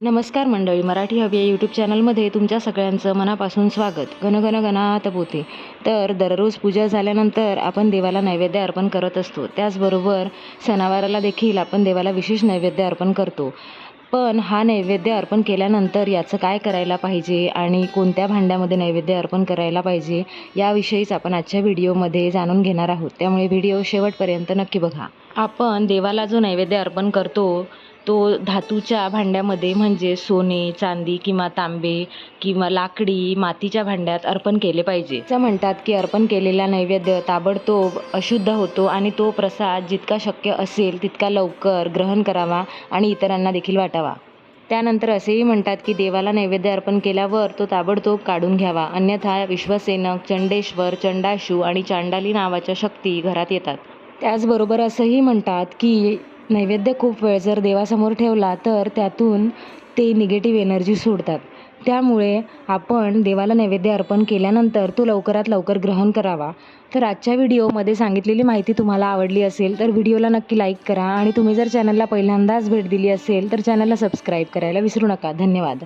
नमस्कार मंडळी मराठी हवी या यूट्यूब चॅनलमध्ये तुमच्या सगळ्यांचं मनापासून स्वागत. गणगण गणात पोते. तर दररोज पूजा झाल्यानंतर आपण देवाला नैवेद्य अर्पण करत असतो. त्याचबरोबर सणावाराला देखील आपण देवाला विशेष नैवेद्य अर्पण करतो. पण हा नैवेद्य अर्पण केल्यानंतर याचं काय करायला पाहिजे आणि कोणत्या भांड्यामध्ये नैवेद्य अर्पण करायला पाहिजे याविषयीच आपण आजच्या व्हिडिओमध्ये जाणून घेणार आहोत. त्यामुळे व्हिडिओ शेवटपर्यंत नक्की बघा. आपण देवाला जो नैवेद्य अर्पण करतो तो धातूच्या भांड्यामध्ये म्हणजे सोने चांदी किंवा तांबे किंवा लाकडी मातीच्या भांड्यात अर्पण केले पाहिजे. असं म्हणतात की अर्पण केलेला नैवेद्य ताबडतोब अशुद्ध होतो आणि तो प्रसाद जितका शक्य असेल तितका लवकर ग्रहण करावा आणि इतरांना देखील वाटावा. त्यानंतर असेही म्हणतात की देवाला नैवेद्य अर्पण केल्यावर तो ताबडतोब काढून घ्यावा. अन्यथा विश्वसेनक चंडेश्वर चंडाशू आणि चांडाली नावाच्या शक्ती घरात येतात. त्याचबरोबर असंही म्हणतात की नैवेद्य खूप वेळ जर देवासमोर ठेवला तर त्यातून ते निगेटिव्ह एनर्जी सोडतात. त्यामुळे आपण देवाला नैवेद्य अर्पण केल्यानंतर तो लवकरात लवकर ग्रहण करावा. तर आजच्या व्हिडिओमध्ये सांगितलेली माहिती तुम्हाला आवडली असेल तर व्हिडिओला नक्की लाईक करा आणि तुम्ही जर चॅनलला पहिल्यांदाच भेट दिली असेल तर चॅनलला सबस्क्राईब करायला विसरू नका. धन्यवाद.